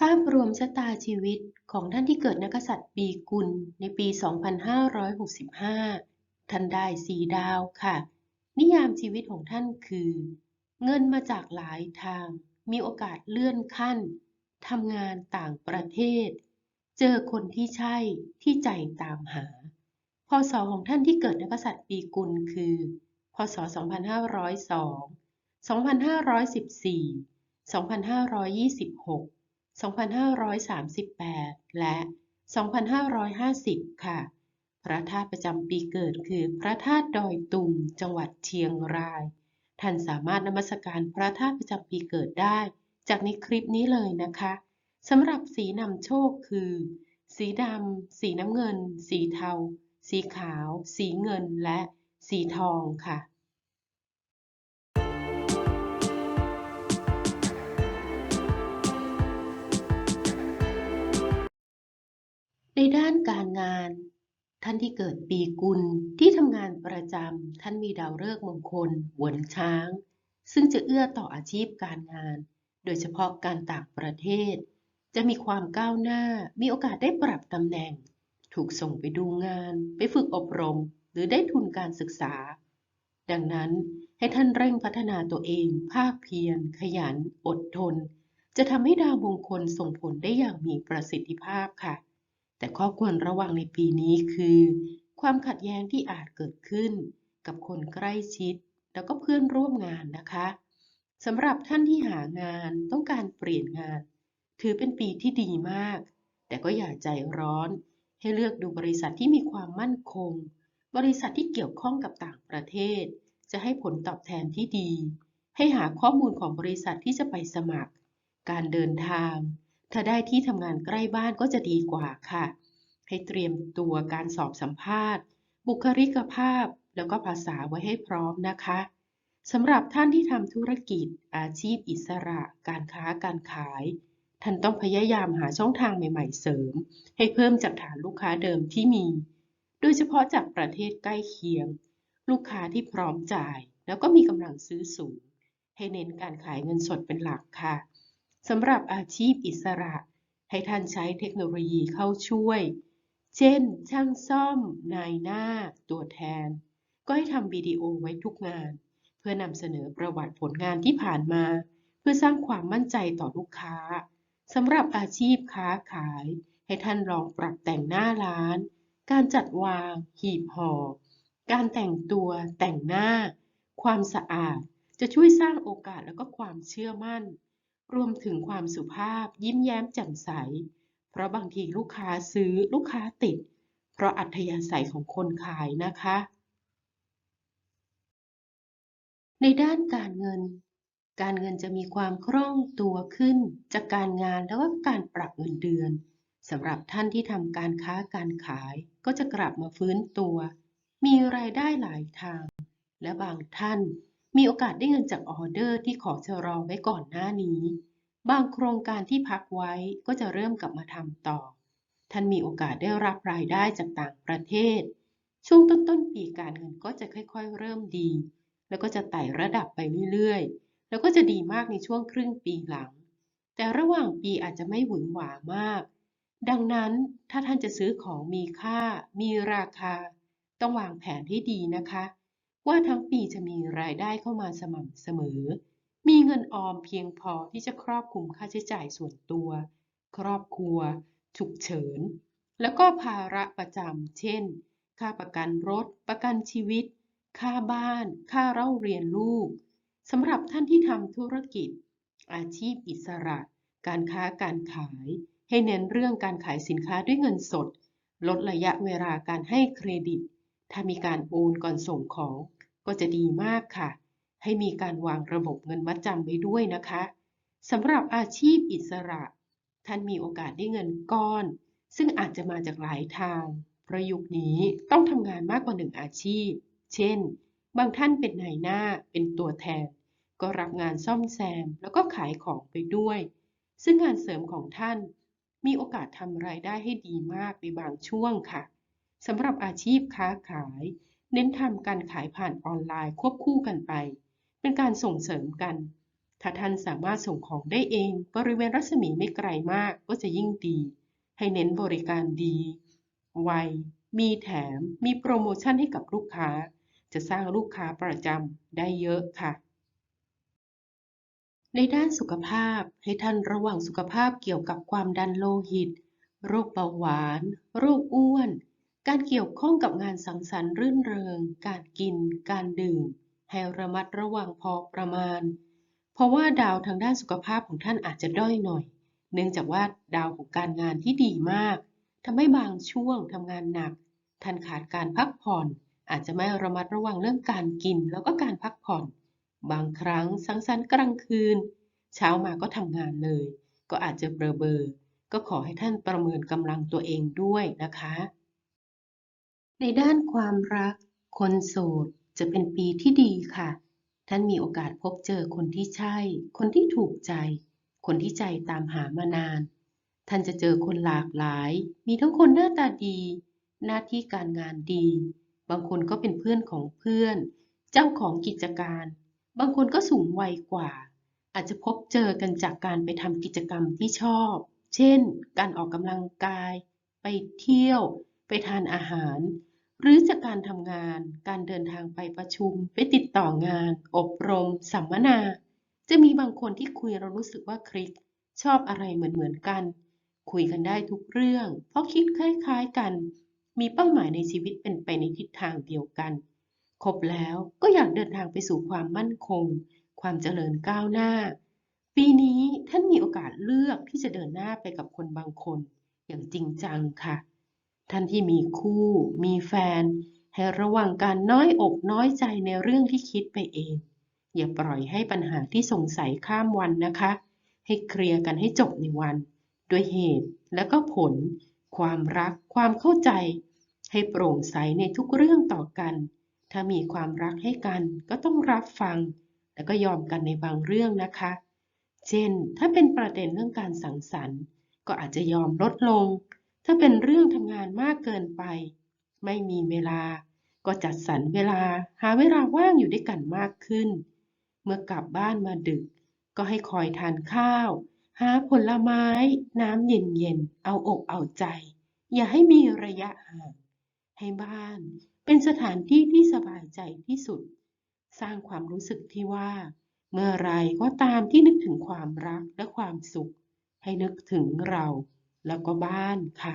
ภาพรวมชะตาชีวิตของท่านที่เกิดนักษัตริย์ปีกุลในปี 2565 ท่านได้สีดาวค่ะ นิยามชีวิตของท่านคือ เงินมาจากหลายทาง มีโอกาสเลื่อนขั้น ทำงานต่างประเทศ เจอคนที่ใช่ที่ใจตามหา พศของท่านที่เกิดนักกษัตริย์ปีกุลคือ พศ 2502 2514 2526 2538 และ 2550 ค่ะ พระธาตุประจำปีเกิดคือพระธาตุดอยตุงจังหวัดเชียงราย ท่านสามารถนมัสการพระธาตุประจำปีเกิดได้ จากในคลิปนี้เลยนะคะสำหรับสีนำโชคคือ สีดำ สีน้ำเงิน สีเทา สีขาว สีเงิน และสีทองค่ะ ในด้านการงาน ท่านที่เกิดปีกุลที่ทำงานประจำท่านมีดาวฤกษ์มงคลหวนช้าง ซึ่งจะเอื้อต่ออาชีพการงาน โดยเฉพาะการต่างประเทศ จะมีความก้าวหน้ามีโอกาสได้ปรับตำแหน่ง ถูกส่งไปดูงาน ไปฝึกอบรม หรือได้ทุนการศึกษา ดังนั้นให้ท่านเร่งพัฒนาตัวเอง ภาคเพียร ขยัน อดทน จะทำให้ดาวมงคลส่งผลได้อย่างมีประสิทธิภาพค่ะ แต่ข้อควรระวังในปีนี้คือ ความขัดแย้งที่อาจเกิดขึ้น กับคนใกล้ชิด แล้วก็เพื่อนร่วมงานนะคะสำหรับท่านที่หางานต้องการเปลี่ยนงาน ถือเป็นปีที่ดีมาก แต่ก็อย่าใจร้อน ให้เลือกดูบริษัทที่มีความมั่นคง บริษัทที่เกี่ยวข้องกับต่างประเทศ จะให้ผลตอบแทนที่ดี ให้หาข้อมูลของบริษัทที่จะไปสมัคร การเดินทาง ถ้าได้ที่ทำงานใกล้บ้านก็จะดีกว่าค่ะ ให้เตรียมตัวการสอบสัมภาษณ์ บุคลิกภาพ แล้วก็ภาษาไว้ให้พร้อมนะคะสำหรับท่านที่ทำธุรกิจ อาชีพอิสระ การค้าการขาย ท่านต้องพยายามหาช่องทางใหม่ๆเสริม ให้เพิ่มจากฐานลูกค้าเดิมที่มี โดยเฉพาะจากประเทศใกล้เคียง ลูกค้าที่พร้อมจ่าย แล้วก็มีกำลังซื้อสูง ให้เน้นการขายเงินสดเป็นหลักค่ะ สำหรับอาชีพอิสระ ให้ท่านใช้เทคโนโลยีเข้าช่วย เช่น ช่างซ่อม นายหน้า ตัวแทน ก็ให้ทำวิดีโอไว้ทุกงาน เพื่อนำเสนอประวัติผลงานที่ผ่านมา เพื่อสร้างความมั่นใจต่อลูกค้าสำหรับอาชีพค้าขาย ให้ท่านลองปรับแต่งหน้าร้าน การจัดวาง หีบห่อ การแต่งตัว แต่งหน้า ความสะอาด จะช่วยสร้างโอกาสและก็ความเชื่อมั่น รวมถึงความสุภาพยิ้มแย้มแจ่มใส เพราะบางทีลูกค้าซื้อลูกค้าติด เพราะอัธยาศัยของคนขายนะคะ ในด้านการเงิน การเงินจะมีความคล่องตัวขึ้น จากการงานแล้วก็การปรับเงินเดือนสำหรับท่านที่ทำการค้าการขาย ก็จะกลับมาฟื้นตัว มีรายได้หลายทาง และบางท่าน มีโอกาสได้เงินจากออเดอร์ที่ขอชะลอไว้ก่อนหน้านี้ บางโครงการที่พักไว้ก็จะเริ่มกลับมาทำต่อ ท่านมีโอกาสได้รับรายได้จากต่างประเทศ ช่วงต้นๆปีการเงินก็จะค่อยๆ เริ่มดี แล้วก็จะไต่ระดับไปเรื่อยๆ แล้วก็จะดีมากในช่วงครึ่งปีหลัง แต่ระหว่างปีอาจจะไม่หวือหวามาก ดังนั้นถ้าท่านจะซื้อของมีค่า มีราคา ต้องวางแผนให้ดีนะคะ ว่าทั้งปีจะมีรายได้เข้ามาสม่ำเสมอ มีเงินออมเพียงพอที่จะครอบคลุมค่าใช้จ่ายส่วนตัว ครอบครัว ฉุกเฉิน แล้วก็ภาระประจำ เช่น ค่าประกันรถ ประกันชีวิต ค่าบ้าน ค่าเล่าเรียนลูก สำหรับท่านที่ทำธุรกิจ อาชีพอิสระ การค้าการขาย ให้เน้นเรื่องการขายสินค้าด้วยเงินสด ลดระยะเวลาการให้เครดิต ถ้ามีการโอนก่อนส่งของ ก็จะดีมากค่ะ ให้มีการวางระบบเงินมัดจำไว้ด้วยนะคะสำหรับอาชีพอิสระ ท่านมีโอกาสได้เงินก้อน ซึ่งอาจจะมาจากหลายทางเพระยุคนี้ต้องทำงานมากกว่าหนึ่งอาชีพ เช่น บางท่านเป็นนายหน้าเป็นตัวแทน ก็รับงานซ่อมแซมแล้วก็ขายของไปด้วย ซึ่งงานเสริมของท่านมีโอกาสทำรายได้ให้ดีมากในบางช่วงค่ะสำหรับอาชีพค้าขาย เน้นทำการขายผ่านออนไลน์ควบคู่กันไป เป็นการส่งเสริมกัน ถ้าท่านสามารถส่งของได้เองบริเวณรัศมีไม่ไกลมากก็จะยิ่งดี ให้เน้นบริการดี ไว มีแถม มีโปรโมชั่นให้กับลูกค้า จะสร้างลูกค้าประจำได้เยอะค่ะ ในด้านสุขภาพให้ท่านระวังสุขภาพเกี่ยวกับความดันโลหิต โรคเบาหวาน โรคอ้วน การเกี่ยวข้องกับงานสังสรรค์รื่นเริง การกิน การดื่ม ให้ระมัดระวังพอประมาณ เพราะว่าดาวทางด้านสุขภาพของท่านอาจจะด้อยหน่อย เนื่องจากว่าดาวของการงานที่ดีมากทำให้บางช่วงทำงานหนัก ท่านขาดการพักผ่อน อาจจะไม่ระมัดระวังเรื่องการกินแล้วก็การพักผ่อน บางครั้งสังสรรค์กลางคืน เช้ามาก็ทำงานเลย ก็อาจจะเบลอเบอร์ก็ขอให้ท่านประเมินกำลังตัวเองด้วยนะคะ ในด้านความรัก คนโสดจะเป็นปีที่ดีค่ะ ท่านมีโอกาสพบเจอคนที่ใช่ คนที่ถูกใจ คนที่ใจตามหามานาน ท่านจะเจอคนหลากหลาย มีทั้งคนหน้าตาดี หน้าที่การงานดี บางคนก็เป็นเพื่อนของเพื่อน เจ้าของกิจการ บางคนก็สูงวัยกว่า อาจจะพบเจอกันจากการไปทำกิจกรรมที่ชอบ เช่น การออกกำลังกาย ไปเที่ยว ไปทานอาหาร หรือจากการทำงาน การเดินทางไปประชุม ไปติดต่องาน อบรม สัมมนา จะมีบางคนที่คุยเรารู้สึกว่าคลิก ชอบอะไรเหมือนเหมือนกัน คุยกันได้ทุกเรื่อง เพราะคิดคล้าย ๆกัน มีเป้าหมายในชีวิตเป็นไปในทิศทางเดียวกัน ครบแล้วก็อยากเดินทางไปสู่ความมั่นคง ความเจริญก้าวหน้า ปีนี้ท่านมีโอกาสเลือกที่จะเดินหน้าไปกับคนบางคน อย่างจริงจังค่ะ ท่านที่มีคู่ มีแฟน ให้ระวังการน้อยอกน้อยใจในเรื่องที่คิดไปเอง อย่าปล่อยให้ปัญหาที่สงสัยข้ามวันนะคะ ให้เคลียร์กันให้จบในวัน ด้วยเหตุและก็ผล ความรัก ความเข้าใจ ให้โปร่งใสในทุกเรื่องต่อกัน ถ้ามีความรักให้กันก็ต้องรับฟัง แล้วก็ยอมกันในบางเรื่องนะคะ เช่น ถ้าเป็นประเด็นเรื่องการสังสรรค์ ก็อาจจะยอมลดลง ถ้าเป็นเรื่องทำงานมากเกินไป ไม่มีเวลา ก็จัดสรรเวลาหาเวลาว่างอยู่ด้วยกันมากขึ้น เมื่อกลับบ้านมาดึก ก็ให้คอยทานข้าว หาผลไม้ น้ำเย็นๆ เอาอกเอาใจ อย่าให้มีระยะห่าง ให้บ้าน เป็นสถานที่ที่สบายใจที่สุด สร้างความรู้สึกที่ว่า เมื่อไรก็ตามที่นึกถึงความรักและความสุข ให้นึกถึงเรา แล้วก็บ้านค่ะ